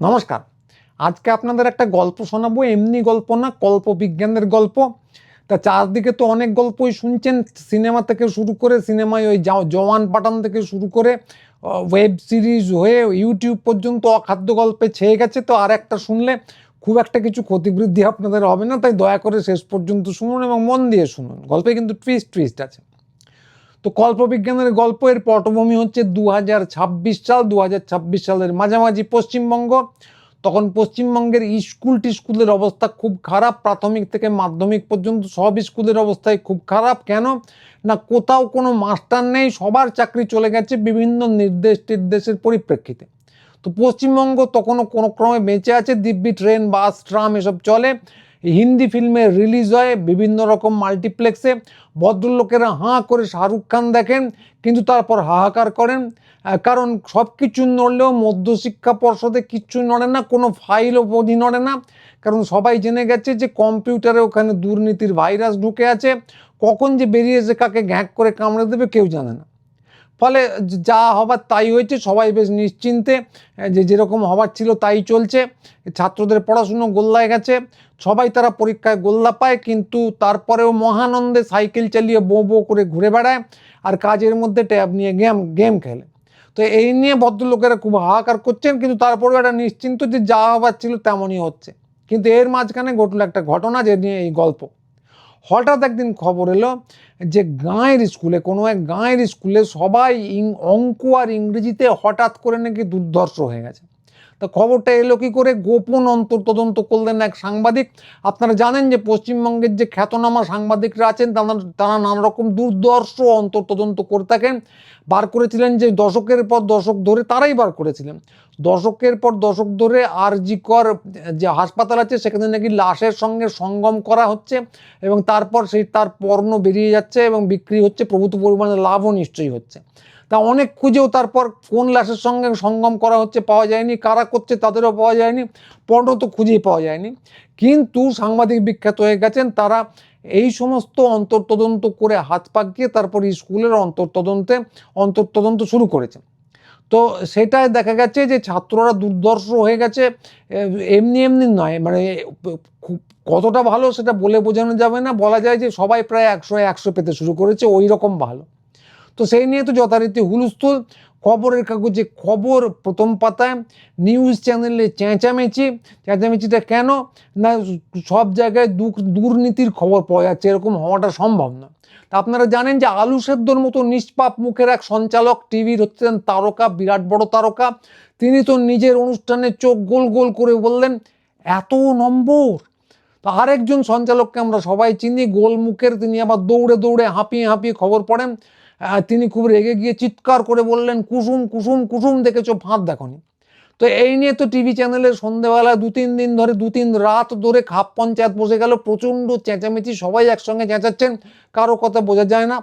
নমস্কার। আজকে আপনাদের একটা গল্প শোনাবো, এমনি গল্প না কল্প বিজ্ঞানের গল্প। তা চারদিকে তো অনেক গল্পই শুনছেন, সিনেমা থেকে শুরু করে সিনেমায় ওই জওয়ান পাঠান থেকে শুরু করে ওয়েব সিরিজ হয়ে ইউটিউব পর্যন্ত অখাদ্য গল্পে ছেয়ে গেছে, তো আর একটা শুনলে খুব একটা কিছু ক্ষতিবৃদ্ধি আপনাদের হবে না, তাই দয়া করে শেষ পর্যন্ত শুনুন এবং মন দিয়ে শুনুন। গল্পে কিন্তু টুইস্ট টুইস্ট আছে। তো কল্পবিজ্ঞানের গল্প এর পটভূমি হচ্ছে দু হাজার ছাব্বিশ সাল দু হাজার ছাব্বিশ সালের মাঝামাঝি পশ্চিমবঙ্গ। তখন পশ্চিমবঙ্গের স্কুল টিস্কুলের অবস্থা খুব খারাপ, প্রাথমিক থেকে মাধ্যমিক পর্যন্ত সব স্কুলের অবস্থাই খুব খারাপ। কেন? না, কোথাও কোনো মাস্টার নেই, সবার চাকরি চলে গেছে বিভিন্ন নির্দেশ টির্দেশের পরিপ্রেক্ষিতে। তো পশ্চিমবঙ্গ তখনও কোনো ক্রমে বেঁচে আছে, দিব্যি ট্রেন, বাস, ট্রাম এসব চলে। হিন্দি ফিল্মে রিলিজ হয় বিভিন্ন রকম মাল্টিপ্লেক্সে ভদ্রলোকেরা হাঁ করে শাহরুখ খান দেখেন, কিন্তু তারপর হাহাকার করেন। কারণ সব কিছু নড়লেও মধ্যশিক্ষা পর্ষদে কিচ্ছু নড়ে না, কোনো ফাইল অবধি নড়ে না। কারণ সবাই জেনে গেছে যে কম্পিউটারে ওখানে দুর্নীতির ভাইরাস ঢুকে আছে। কখন যে বেরিয়েছে কাকে ঘ্যাঁক করে কামড়ে দেবে কেউ জানে না। ফলে যা হবার তাই হয়েছে, সবাই বেশ নিশ্চিন্তে যে যেরকম হবার ছিল তাই চলছে। ছাত্রদের পড়াশুনো গোল্লায় গেছে, সবাই তারা পরীক্ষায় গোল্লা পায়, কিন্তু তারপরেও মহানন্দে সাইকেল চালিয়ে বো বো করে ঘুরে বেড়ায় আর কাজের মধ্যে ট্যাব নিয়ে গেম গেম খেলে। তো এই নিয়ে ভদ্রলোকেরা খুব হাহাকার করছেন, কিন্তু তারপরেও একটা নিশ্চিন্ত যে যা হবার ছিল তেমনই হচ্ছে। কিন্তু এর মাঝখানে ঘটলো একটা ঘটনা যে নিয়ে এই গল্প। হঠাৎ একদিন খবর এলো যে গাঁয়ের স্কুলে, কোনো এক গাঁয়ের স্কুলে সবাই ইং- অঙ্ক আর ইংরেজিতে হঠাৎ করে নাকি দুর্ধর্ষ হয়ে গেছে। তো খবরটা এলো কি করে? গোপন অন্তর্তদন্ত করলেন এক সাংবাদিক। আপনারা জানেন যে পশ্চিমবঙ্গের যে খ্যাতনামা সাংবাদিকরা আছেন, তারা তারা নানা রকম দুর্দর্শ অন্তর্তদন্ত করে থাকেন। বার করেছিলেন যে দশকের পর দশক ধরে তারাই বার করেছিলেন। দশকের পর দশক ধরে আরজিকর যে হাসপাতাল আছে, সেখানে নাকি লাশের সঙ্গে সঙ্গম করা হচ্ছে এবং তারপর সেই তার পর্ণ বেরিয়ে যাচ্ছে এবং বিক্রি হচ্ছে, প্রভূত পরিমাণে লাভও নিশ্চয়ই হচ্ছে। তা অনেক খুঁজেও তারপর কোন লাশের সঙ্গে সঙ্গম করা হচ্ছে পাওয়া যায়নি, কারা করছে তাদেরও পাওয়া যায়নি পর্ণ তো খুঁজেই পাওয়া যায়নি। কিন্তু সাংবাদিক বিখ্যাত হয়ে গেছেন তারা এই সমস্ত অন্তর্তদন্ত করে হাত পাকিয়ে তারপর স্কুলের অন্তর্তদন্তে, অন্তর্তদন্ত শুরু করেছে তো সেটায় দেখা গেছে যে ছাত্ররা দুর্দর্শ হয়ে গেছে, এমনি এমনি নয় মানে কতটা ভালো সেটা বলে বোঝানো যাবে না। বলা যায় যে সবাই প্রায় একশো একশো পেতে শুরু করেছে ওই রকম ভালো। তো সেই নিয়ে তো যথারীতি হুলস্থুল। খবরের কাগজে খবর প্রথম পাতায় নিউজ চ্যানেলে চেঁচামেচি। চেঁচামেচিটা কেন? না, সব জায়গায় দুর্নীতির খবর পাওয়া যাচ্ছে, এরকম হওয়াটা সম্ভব না। তা আপনারা জানেন যে আলু সেদ্ধর মতো নিষ্পাপ মুখের এক সঞ্চালক টিভির হচ্ছেন তারকা, বিরাট বড় তারকা। তিনি তো নিজের অনুষ্ঠানে চোখ গোল গোল করে বললেন, এত নম্বর? তো আরেকজন সঞ্চালককে আমরা সবাই চিনি, গোল মুখের, তিনি আবার দৌড়ে দৌড়ে হাঁপিয়ে হাঁপিয়ে খবর পড়েন। তিনি খুব রেগে গিয়ে চিৎকার করে বললেন, কুসুম কুসুম কুসুম দেখেছ ফাঁদ দেখনি? তো এই নিয়ে তো টিভি চ্যানেলে সন্ধেবেলা দু তিন দিন ধরে, দু তিন রাত ধরে খাপ পঞ্চায়েত বসে গেল, প্রচণ্ড চেঁচামেচি, সবাই একসঙ্গে চেঁচাচ্ছেন, কারও কথা বোঝা যায় না।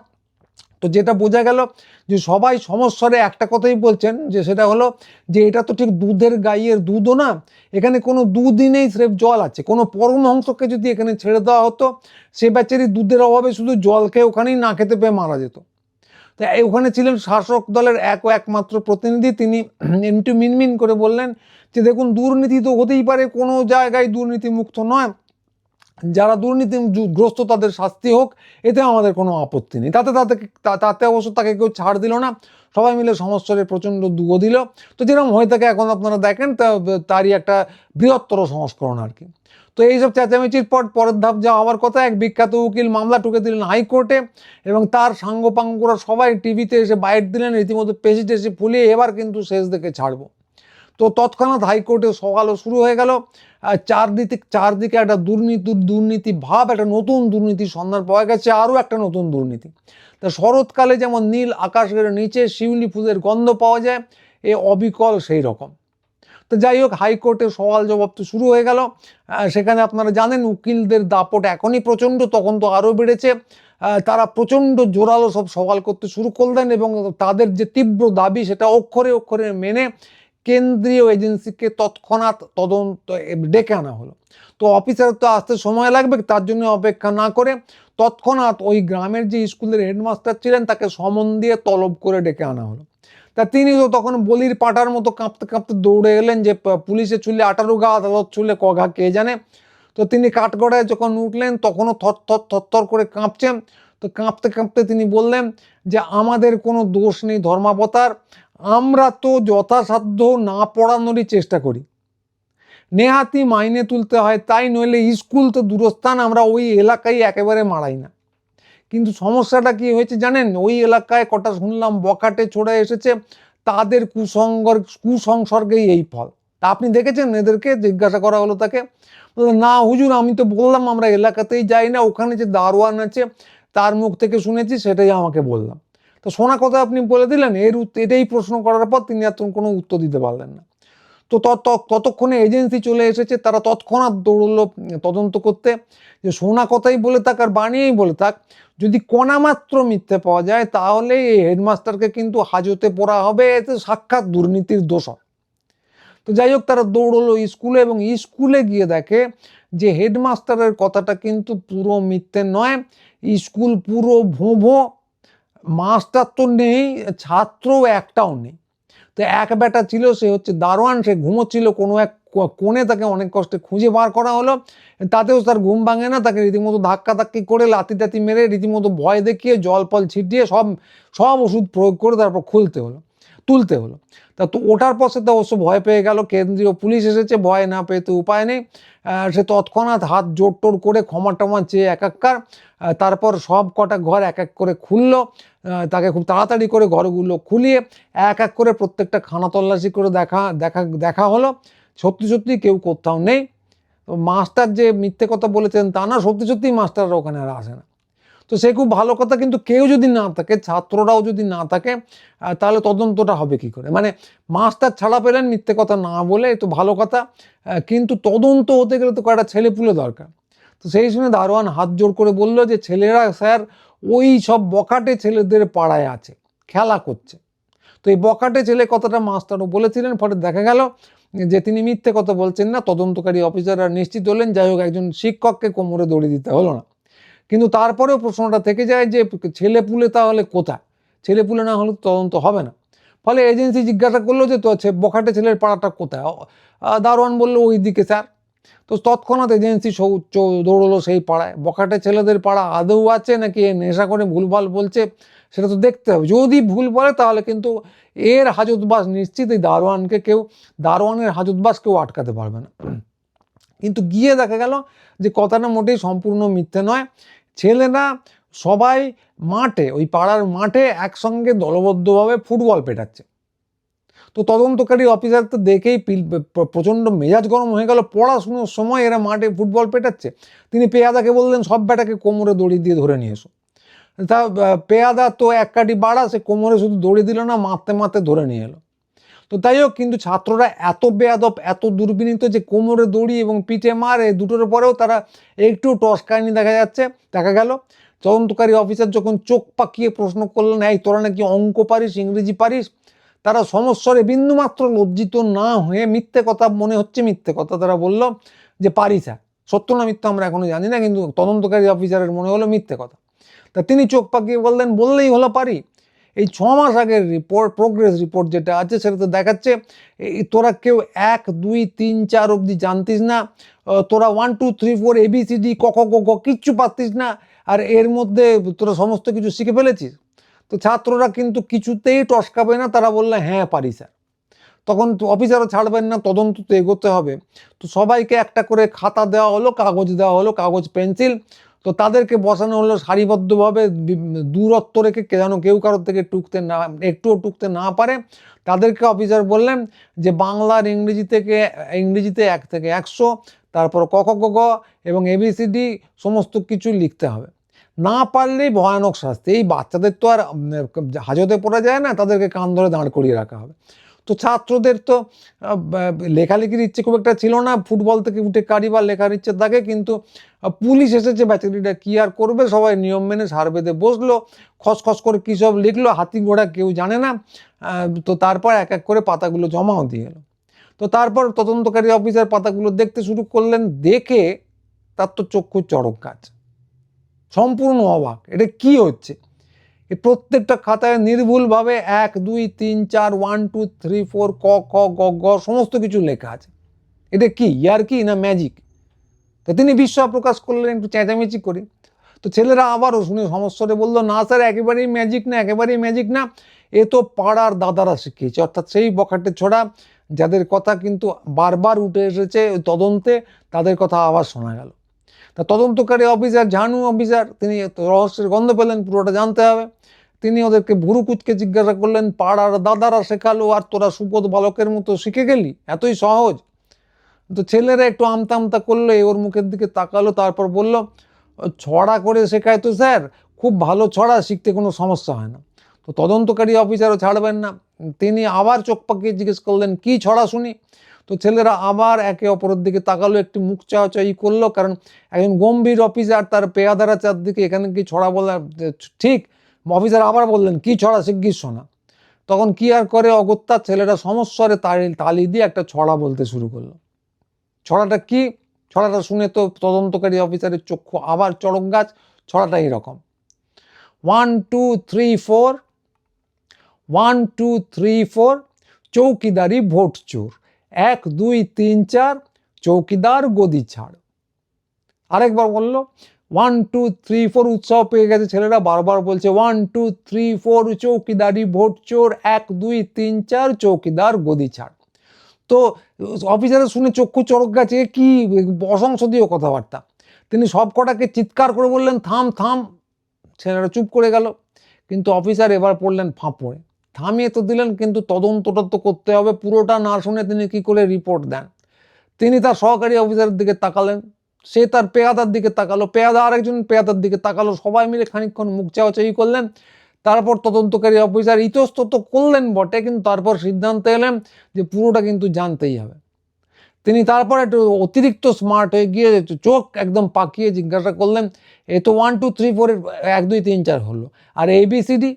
তো যেটা বোঝা গেল যে সবাই সমস্যারে একটা কথাই বলছেন, যে সেটা হলো যে এটা তো ঠিক দুধের গাইয়ের দুধও না, এখানে কোনো দুধই নেই, স্রেফ জল আছে। কোনো পরমহংসকে যদি এখানে ছেড়ে দেওয়া হতো, সে বেচারি দুধের অভাবে শুধু জল খেয়ে ওখানেই না খেতে পেয়ে মারা যেত। তো ওখানে ছিলেন শাসক দলের এক ও একমাত্র প্রতিনিধি, তিনি একটু মিনমিন করে বললেন যে, দেখুন, দুর্নীতি তো হতেই পারে, কোনো জায়গায় দুর্নীতি মুক্ত নয়। যারা দুর্নীতিগ্রস্ত তাদের শাস্তি হোক, এতে আমাদের কোনো আপত্তি নেই। তাতে তাতে তাতে অবশ্য তাকে কেউ ছাড় দিল না। সবাই মিলে সমস্যারে প্রচণ্ড দুগো দিল। তো যেরকম হয়ে থাকে, এখন আপনারা দেখেন তারই একটা বৃহত্তর সংস্করণ আর কি। তো এইসব চেঁচামেচির পর পরের ধাপ যা হওয়ার কথা, এক বিখ্যাত উকিল মামলা টুকে দিলেন হাইকোর্টে এবং তার সাঙ্গপাঙ্গরা সবাই টিভিতে এসে বাইট দিলেন। রীতিমতো পেশি টেসি ফুলিয়ে এবার কিন্তু শেষ দেখে ছাড়বো। তো তৎক্ষণাৎ হাইকোর্টে সকালও শুরু হয়ে গেল। চারদিকে চারদিকে একটা দুর্নীতি দুর্নীতি ভাব, একটা নতুন দুর্নীতির সন্ধান পাওয়া গেছে, আরও একটা নতুন দুর্নীতি। তা শরৎকালে যেমন নীল আকাশের নিচে শিউলি ফুলের গন্ধ পাওয়া যায়, এ অবিকল সেই রকম। তো যাই হোক, হাইকোর্টে সওয়াল জবাব তো শুরু হয়ে গেল। সেখানে আপনারা জানেন, উকিলদের দাপট এখনই প্রচণ্ড, তখন তো আরও বেড়েছে। তারা প্রচণ্ড জোরালো সব সওয়াল করতে শুরু করলেন এবং তাদের যে তীব্র দাবি, সেটা অক্ষরে অক্ষরে মেনে কেন্দ্রীয় এজেন্সিকে তৎক্ষণাৎ তদন্ত ডেকে আনা হলো। তো অফিসার তো আসতে সময় লাগবে, তার জন্য অপেক্ষা না করে তৎক্ষণাৎ ওই গ্রামের যে স্কুলের হেডমাস্টার ছিলেন, তাকে সমন দিয়ে তলব করে ডেকে আনা হলো। তা তিনি তো তখন বলির পাটার মতো কাঁপতে কাঁপতে দৌড়ে এলেন যে পুলিশে ছুলে আঠারো গা, আদালত ছুলে কঘা কে জানে? তো তিনি কাঠগড়ায় যখন উঠলেন, তখনও থর থর থর করে কাঁপছেন। তো কাঁপতে কাঁপতে তিনি বললেন যে, আমাদের কোনো দোষ নেই ধর্মাবতার আমরা তো যথাসাধ্য না পড়ানোরই চেষ্টা করি। নেহাতি মাইনে তুলতে হয়, তাই নইলে স্কুল তো দূরস্থান, আমরা ওই এলাকায় একেবারে মারাই না। কিন্তু সমস্যাটা কি হয়েছে জানেন? ওই এলাকায় কটা শুনলাম বকাটে ছড়ে এসেছে, তাদের কুসঙ্গর কুসংসর্গেই এই ফল। তা আপনি দেখেছেন এদেরকে? জিজ্ঞাসা করা হলো তাকে। না হুজুর, আমি তো বললাম, আমরা এলাকাতেই যাই না, ওখানে যে দারোয়ান আছে, তার মুখ থেকে শুনেছি, সেটাই আমাকে বললাম। তো শোনা কথা আপনি বলে দিলেন, এর এটাই প্রশ্ন করার পর তিনি আর কোনো উত্তর দিতে পারলেন না। তো তত- তত- ততক্ষণে এজেন্সি চলে এসেছে, তারা তৎক্ষণাৎ দৌড়লো তদন্ত করতে। যে শোনা কথাই বলে থাক আর বানিয়েই বলে থাক, যদি কণামাত্র মিথ্যে পাওয়া যায়, তাহলে এই হেডমাস্টারকে কিন্তু হাজতে পড়া হবে, এতে সাক্ষাৎ দুর্নীতির দোষর তো যাই হোক, তারা দৌড়লো স্কুলে এবং স্কুলে গিয়ে দেখে যে হেডমাস্টারের কথাটা কিন্তু পুরো মিথ্যে নয়, স্কুল পুরো ভোঁ মাস্টার তো নেই ছাত্র একটাও নেই। তো এক বেটা ছিল, সে হচ্ছে দারোয়ান, সে ঘুমোচ্ছিল, কোনো এক কোণে তাকে অনেক কষ্টে খুঁজে বার করা হলো। তাতেও তার ঘুম ভাঙে না, তাকে রীতিমতো ধাক্কা ধাক্কি করে লাতি টাতি মেরে রীতিমতো ভয় দেখিয়ে জল ফল ছিটিয়ে সব সব ওষুধ প্রয়োগ করে তারপর খুলতে হলো। তুলতে হলো। তা তো ওটার পথে তো অবশ্য ভয় পেয়ে গেল কেন্দ্রীয় পুলিশ এসেছে ভয় না পেতে উপায় নেই। সে তৎক্ষণাৎ হাত জোর করে ক্ষমা টমা চেয়ে একাকার আহ, তারপর সব কটা ঘর এক এক করে খুললো। তাকে খুব তাড়াতাড়ি করে ঘরগুলো খুলিয়ে এক এক করে প্রত্যেকটা খানা তল্লাশি করে দেখা দেখা দেখা হলো। সত্যি সত্যি কেউ কোথাও নেই। তো মাস্টার যে মিথ্যে কথা বলেছেন তা না সত্যি সত্যি মাস্টাররা ওখানে আর আসে না। তো সে খুব ভালো কথা, কিন্তু কেউ যদি না থাকে, ছাত্ররাও যদি না থাকে তাহলে তদন্তটা হবে কি করে? মানে মাস্টার ছাড়া পেলেন মিথ্যে কথা না বলে তো ভালো কথা কিন্তু তদন্ত হতে গেলে তো কয়েকটা ছেলে পুলে দরকার। তো সেই শুনে দারোয়ান হাত জোর করে বলল যে, ছেলেরা, স্যার, ওই সব বকাটে ছেলেদের পাড়ায় আছে, খেলা করছে। তো এই বকাটে ছেলে কথাটা মাস্টারও বলেছিলেন ফলে দেখা গেল যে, তিনি মিথ্যে কথা বলছেন না, তদন্তকারী অফিসাররা নিশ্চিত হলেন, যাই হোক, একজন শিক্ষককে কোমরে দড়ি দিতে হলো না। কিন্তু তারপরেও প্রশ্নটা থেকে যায় যে ছেলে পুলে তাহলে কোথায়? ছেলে পুলে না হলে তদন্ত হবে না। ফলে এজেন্সি জিজ্ঞাসা করল যে তো ছে- বখাটে ছেলের পাড়াটা কোথায়? দারোয়ান বলল ওই দিকে, স্যার। তো তৎক্ষণাৎ এজেন্সি সৌ- চৌ- দৌড়লো সেই পাড়ায়। বখাটে ছেলেদের পাড়া আদৌ আছে নাকি এ নেশা করে ভুলভাল বলছে সেটা তো দেখতে হবে। যদি ভুল বলে তাহলে কিন্তু এর হাজতবাস নিশ্চিত এই দারোয়ানকে কেউ দারোয়ানের হাজতবাস কেউ আটকাতে পারবে না। কিন্তু গিয়ে দেখা গেল যে কথাটা মোটেই সম্পূর্ণ মিথ্যে নয়। ছেলেরা সবাই মাঠে, ওই পাড়ার মাঠে একসঙ্গে দলবদ্ধভাবে ফুটবল পেটাচ্ছে। তো তদন্তকারী অফিসার তো দেখেই প্রচণ্ড মেজাজ গরম হয়ে গেল। পড়াশুনোর সময় এরা মাঠে ফুটবল পেটাচ্ছে। তিনি পেয়াদাকে বললেন, সব ব্যাটাকে কোমরে দড়ি দিয়ে ধরে নিয়ে এসো। তা পেয়াদা তো এক কাটি বাড়া, সে কোমরে শুধু দড়ি দিল না, মারতে মারতে ধরে নিয়ে এলো। তো তাই হোক, কিন্তু ছাত্ররা এত বেয়াদব, এত দুর্বিনীত যে কোমরে দড়ি এবং পিঠে মারে দুটোর পরেও তারা একটু টসকায়নি দেখা যাচ্ছে, দেখা গেল। তদন্তকারী অফিসার যখন চোখ পাকিয়ে প্রশ্ন করলেন, এই, তোরা নাকি অঙ্ক পারিস, ইংরেজি পারিস? তারা সমস্বরে বিন্দুমাত্র লজ্জিত না হয়ে মিথ্যে কথা, মনে হচ্ছে মিথ্যে কথা তারা বলল যে পারি স্যার সত্য না মিথ্যা আমরা এখনও জানি না, কিন্তু তদন্তকারী অফিসারের মনে হলো মিথ্যে কথা। তা তিনি চোখ পাকিয়ে বললেন, বললেই হলো পারি। এই ছ মাস আগের রিপোর্ট প্রোগ্রেস রিপোর্ট যেটা আছে সেটা তো দেখাচ্ছে তোরা কেউ এক, দুই, তিন, চার অবধি জানতিস না তোরা one two three four A B C D ক, খ, গ ঘ কিচ্ছু পারতিস না, আর এর মধ্যে তোরা সমস্ত কিছু শিখে ফেলেছিস। তো ছাত্ররা কিন্তু কিছুতেই টসকাবে না, তারা বললে হ্যাঁ পারি, স্যার। তখন অফিসারও ছাড়বেন না, তদন্ত তো এগোতে হবে। তো সবাইকে একটা করে খাতা দেওয়া হলো, কাগজ দেওয়া হলো, কাগজ, পেন্সিল তো তাদেরকে বসানো হলো সারিবদ্ধভাবে দূরত্ব রেখে কে যেন কেউ কারোর থেকে টুকতে না, একটুও টুকতে না পারে। তাদেরকে অফিসার বললেন যে, বাংলার ইংরেজি থেকে, ইংরেজিতে এক থেকে একশো, তারপর ক গ ঘ এবং এবিসিডি সমস্ত কিছু লিখতে হবে। না পারলেই ভয়ানক শাস্তি। এই বাচ্চাদের তো আর হাজতে পড়া যায় না, তাদেরকে কান ধরে দাঁড় করিয়ে রাখা হবে। তো ছাত্রদের তো লেখালেখির ইচ্ছে খুব একটা ছিল না। ফুটবল থেকে উঠে কারি বা লেখার ইচ্ছে থাকে, কিন্তু পুলিশ এসেছে ব্যাচারিটা কি আর করবে? সবাই নিয়ম মেনে সার বেঁধে বসল, খসখস করে কী সব লিখলো, হাতি ঘোড়া কেউ জানে না। তো তারপর এক এক করে পাতাগুলো জমাও দিয়ে এলো। তো তারপর তদন্তকারী অফিসার পাতাগুলো দেখতে শুরু করলেন, দেখে তার তো চক্ষু চড়ক কাজ সম্পূর্ণ অবাক। এটা কি হচ্ছে? এই প্রত্যেকটা খাতায় নির্ভুলভাবে এক, দুই, তিন, চার ওয়ান টু থ্রি ফোর ক, খ, গ গ, সমস্ত কিছু লেখা আছে। এটা কি, ইয়ার কি না ম্যাজিক তো তিনি বিস্ময় প্রকাশ করলেন, একটু চেঁচামেচি করে। তো ছেলেরা আবারও শুনে সমস্যাটা বলল, না স্যার, একেবারেই ম্যাজিক না, একেবারেই ম্যাজিক না। এ তো পাড়ার দাদারা শিখিয়েছে। অর্থাৎ সেই বখাটে ছড়া, যাদের কথা কিন্তু বারবার উঠে এসেছে তদন্তে, তাদের কথা আবার শোনা গেল। তা তদন্তকারী অফিসার, ঝানু অফিসার, তিনি রহস্যের গন্ধ পেলেন, পুরোটা জানতে হবে। তিনি ওদেরকে ভুরু কুচকে জিজ্ঞাসা করলেন, পাড়ার দাদারা শেখালো আর তোরা সুবোধ বালকের মতো শিখে গেলি? এতই সহজ? তো ছেলেরা একটু আমতা করল ওর মুখের দিকে তাকালো, তারপর বলল, ছড়া করে শেখায় তো স্যার, খুব ভালো ছড়া, শিখতে কোনো সমস্যা হয় না। তো তদন্তকারী অফিসারও ছাড়বেন না। তিনি আবার চোখ পাকিয়ে জিজ্ঞেস করলেন, কি ছড়া শুনি? তো ছেলেরা আবার একে অপরের দিকে তাকালো, একটি মুখ চাওয়াচাই করল, কারণ একজন গম্ভীর অফিসার তার পেয়াদারা চারদিকে এখানে কি ছড়া বলা, ঠিক অফিসার আবার বললেন, কি ছড়া, শিগগির শোনা। তখন কি আর করে অগত্যা, ছেলেরা সমস্বরে তালি তালি দিয়ে একটা ছড়া বলতে শুরু করল। ছড়াটা কি? ছড়াটা শুনে তো তদন্তকারী অফিসারের চক্ষু আবার চড়ক গাছ, ছড়াটা এরকম। One two three four one two three four চৌকিদারি vote চোর। এক, দুই, তিন, চার, চৌকিদার গদি ছাড়। আরেকবার বলল ওয়ান টু থ্রি ফোর উৎসাহ পেয়ে গেছে ছেলেরা। বারবার বলছে ওয়ান টু থ্রি ফোর চৌকিদারি, ভোট চোর, এক, দুই, তিন, চার, চৌকিদার গদি ছাড়। তো অফিসারের শুনে চক্ষু চড়ক গেছে কি অসংসদীয় কথাবার্তা? তিনি সব কটাকে চিৎকার করে বললেন, থাম থাম। ছেলেরা চুপ করে গেল, কিন্তু অফিসার এবার পড়লেন ফাঁপড়ে। থামিয়ে তো দিলেন, কিন্তু তদন্তটা তো করতে হবে। পুরোটা না শুনে তিনি কি করে রিপোর্ট দেন? তিনি তার সহকারী অফিসারের দিকে তাকালেন। সে তার পেয়াদার দিকে তাকালো। পেয়াদা আরেকজন পেয়াদার দিকে তাকালো। সবাই মিলে খানিকক্ষণ মুখ চাওয়াচাই করলেন। তারপর তদন্তকারী অফিসার ইতস্তত করলেন বটে, কিন্তু তারপর সিদ্ধান্ত এলেন যে পুরোটা কিন্তু জানতেই হবে। তিনি তারপর একটু অতিরিক্ত স্মার্ট হয়ে গিয়ে চোখ একদম পাকিয়ে জিজ্ঞাসা করলেন, এ তো ওয়ান টু থ্রি ফোর এক, দুই, তিন, চার হলো। আর এবিসিডি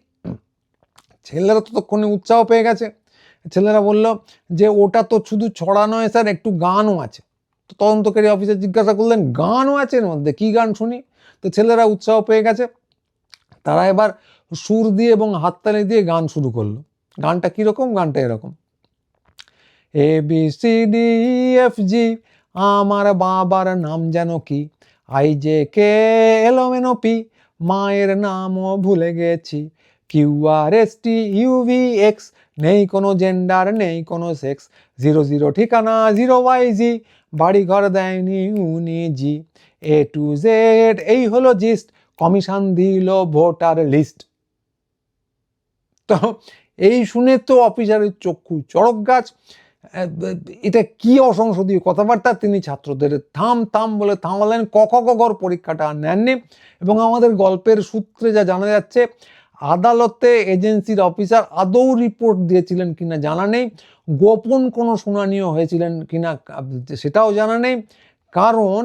ছেলেরা ততক্ষণে উৎসাহ পেয়ে গেছে। ছেলেরা বলল যে, ওটা তো শুধু ছড়া নয় স্যার, একটু গানও আছে। তো তদন্তকারী অফিসার জিজ্ঞাসা করলেন, গানও আছে এর মধ্যে? কী গান শুনি? তো ছেলেরা উৎসাহ পেয়ে গেছে। তারা এবার সুর দিয়ে এবং হাততালি দিয়ে গান শুরু করল। গানটা কীরকম? গানটা এরকম। A, B, C, D F, G, আমার বাবার নাম যেন কি? I, J, K L M N O P, মায়ের নামও ভুলে গেছি। Q R S T U V X নেই কোনো জেন্ডার নেই কোনো সেক্স জিরো জিরো ঠিকানা জিরো ওয়াই জি বাড়ি ঘর দেয়নি উনি জি এ টু জেড এই হলো জিস্ট কমিশন দিল ভোটার লিস্ট তো এই শুনে তো অফিসারের চক্ষু চড়ক গাছ। এটা কি অসংসদীয় কথাবার্তা? তিনি ছাত্রদের থাম থাম বলে থামালেন, ক খ গর পরীক্ষাটা নেননি। এবং আমাদের গল্পের সূত্রে যা জানা যাচ্ছে আদালতে এজেন্সির অফিসার আদৌ রিপোর্ট দিয়েছিলেন কিনা জানা নেই। গোপন কোনো শুনানিও হয়েছিলেন কিনা সেটাও জানা নেই। কারণ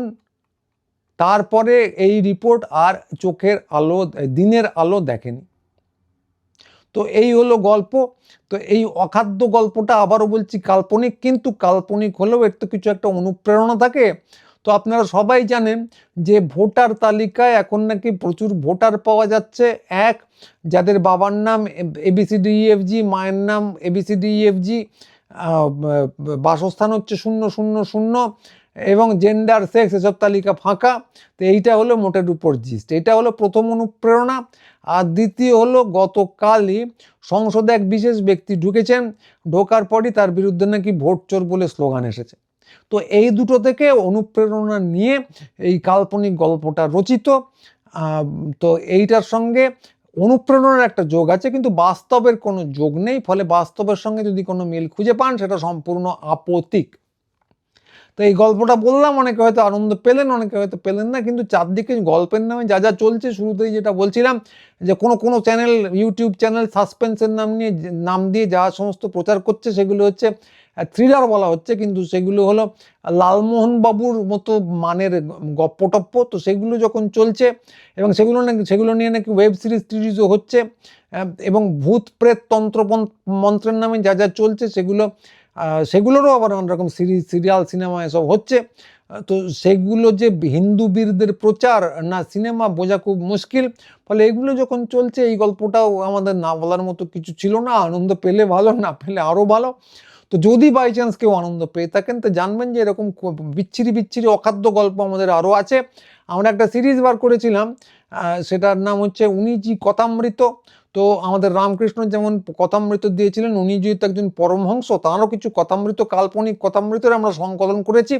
তারপরে এই রিপোর্ট আর চোখের আলো, দিনের আলো দেখেনি। তো এই হলো গল্প। তো এই অখাদ্য গল্পটা আবারও বলছি কাল্পনিক, কিন্তু কাল্পনিক হলেও এর তো কিছু একটা অনুপ্রেরণা থাকে। তো আপনারা সবাই জানেন যে ভোটার তালিকায় এখন নাকি প্রচুর ভোটার পাওয়া যাচ্ছে। এক, যাদের বাবার নাম এবিসিডিইএফজি মায়ের নাম এবিসিডিইএফজি বাসস্থান হচ্ছে শূন্য শূন্য শূন্য এবং জেন্ডার সেক্স এসব তালিকা ফাঁকা। তো এইটা হলো মোটের উপর জিস্ট এটা হলো প্রথম অনুপ্রেরণা। আর দ্বিতীয় হলো গতকালই সংসদে এক বিশেষ ব্যক্তি ঢুকেছেন। ঢোকার পরই তার বিরুদ্ধে নাকি ভোট চোর বলে স্লোগান এসেছে। তো এই দুটো থেকে অনুপ্রেরণা নিয়ে এই কাল্পনিক গল্পটা রচিত। তো এইটার সঙ্গে অনুপ্রেরণার একটা যোগ আছে, কিন্তু বাস্তবের কোনো যোগ নেই, ফলে বাস্তবের সঙ্গে যদি কোনো মিল খুঁজে পান, সেটা সম্পূর্ণ আপতিক তো এই গল্পটা বললাম, অনেকে হয়তো আনন্দ পেলেন, অনেকে হয়তো পেলেন না, কিন্তু চারদিকে গল্পের নামে যা যা চলছে, শুরুতেই যেটা বলছিলাম যে কোনো কোনো চ্যানেল ইউটিউব চ্যানেল সাসপেন্সের নাম নিয়ে নাম দিয়ে যা সমস্ত প্রচার করছে, সেগুলো হচ্ছে থ্রিলার বলা হচ্ছে, কিন্তু সেগুলো হলো লালমোহন বাবুর মতো মানের গপ্পটপ্প। তো সেগুলো যখন চলছে এবং সেগুলো নাকি, সেগুলো নিয়ে নাকি ওয়েব সিরিজ টিরিজও হচ্ছে এবং ভূত প্রেত তন্ত্র মন্ত্রের নামে যা যা চলছে, সেগুলো সেগুলোরও আবার অনেক রকম সিরিজ সিরিয়াল, সিনেমা এসব হচ্ছে। তো সেগুলো যে হিন্দু বীরদের প্রচার না সিনেমা বোঝা খুব মুশকিল। ফলে এগুলো যখন চলছে, এই গল্পটাও আমাদের না বলার মতো কিছু ছিল না। আনন্দ পেলে ভালো, না পেলে আরও ভালো। তো যদি বাই চান্স কেউ আনন্দ পেয়ে থাকেন, তো জানবেন যে এরকম বিচ্ছিরি বিচ্ছিরি অখাদ্য গল্প আমাদের আরও আছে। আমরা একটা সিরিজ বার করেছিলাম সেটার নাম হচ্ছে উনিজি কথামৃত তো আমাদের রামকৃষ্ণ যেমন কথামৃত দিয়েছিলেন, উনি যেহেতু একজন পরমহংস, তাঁরও কিছু কথামৃত কাল্পনিক কথামৃতের আমরা সংকলন করেছি।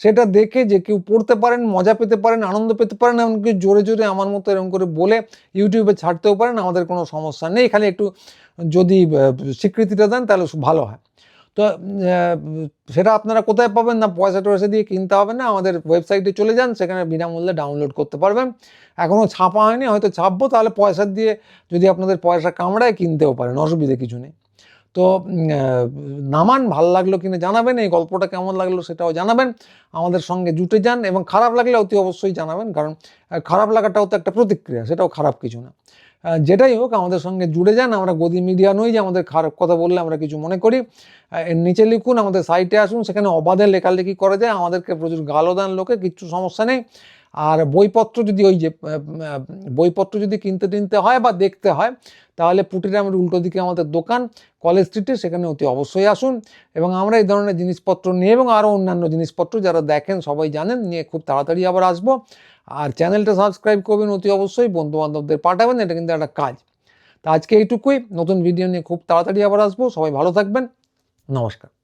সেটা দেখে যে কেউ পড়তে পারেন, মজা পেতে পারেন, আনন্দ পেতে পারেন, এমনকি জোরে জোরে আমার মতো এরকম করে বলে ইউটিউবে ছাড়তেও পারেন, আমাদের কোনো সমস্যা নেই। খালি একটু যদি স্বীকৃতিটা দেন তাহলে ভালো হয়। তো সেটা আপনারা কোথায় পাবেন না, পয়সা টয়সা দিয়ে কিনতে হবে না, আমাদের ওয়েবসাইটে চলে যান, সেখানে বিনামূল্যে ডাউনলোড করতে পারবেন। এখনও ছাপা হয়নি, হয়তো ছাপবো, তাহলে পয়সা দিয়ে যদি আপনাদের পয়সা কামড়ায় কিনতেও পারেন, অসুবিধে কিছু নেই। তো নামান, ভালো লাগল কিনা জানাবেন, এই গল্পটা কেমন লাগল সেটাও জানাবেন, আমাদের সঙ্গে জুটে যান, এবং খারাপ লাগলে অতি অবশ্যই জানাবেন, কারণ খারাপ লাগাটাও তো একটা প্রতিক্রিয়া, সেটাও খারাপ কিছু না। যেটাই হোক, আমাদের সঙ্গে জুড়ে যান। আমরা গদি মিডিয়া নই যে আমাদের খারাপ কথা বললে আমরা কিছু মনে করি। এর নিচে লিখুন, আমাদের সাইটে আসুন। সেখানে অবাধে লেখালেখি করা যায়। আমাদেরকে প্রচুর গালো দেন লোকে, কিচ্ছু সমস্যা নেই। আর বইপত্র যদি ওই যে বইপত্র যদি কিনতে টিনতে হয় বা দেখতে হয়, তাহলে পুটিরামের উল্টো দিকে আমাদের দোকান, কলেজ স্ট্রিটে, সেখানে অতি অবশ্যই আসুন। এবং আমরা এই ধরনের জিনিসপত্র নিয়ে এবং আরও অন্যান্য জিনিসপত্র যারা দেখেন, সবাই জানেন, নিয়ে খুব তাড়াতাড়ি আবার আসব। আর চ্যানেলটা সাবস্ক্রাইব করবেন অতি অবশ্যই, বন্ধুবান্ধবদের পাঠাবেন, এটা কিন্তু একটা কাজ। তা আজকে এইটুকুই, নতুন ভিডিও নিয়ে খুব তাড়াতাড়ি আবার আসব, সবাই ভালো থাকবেন, নমস্কার।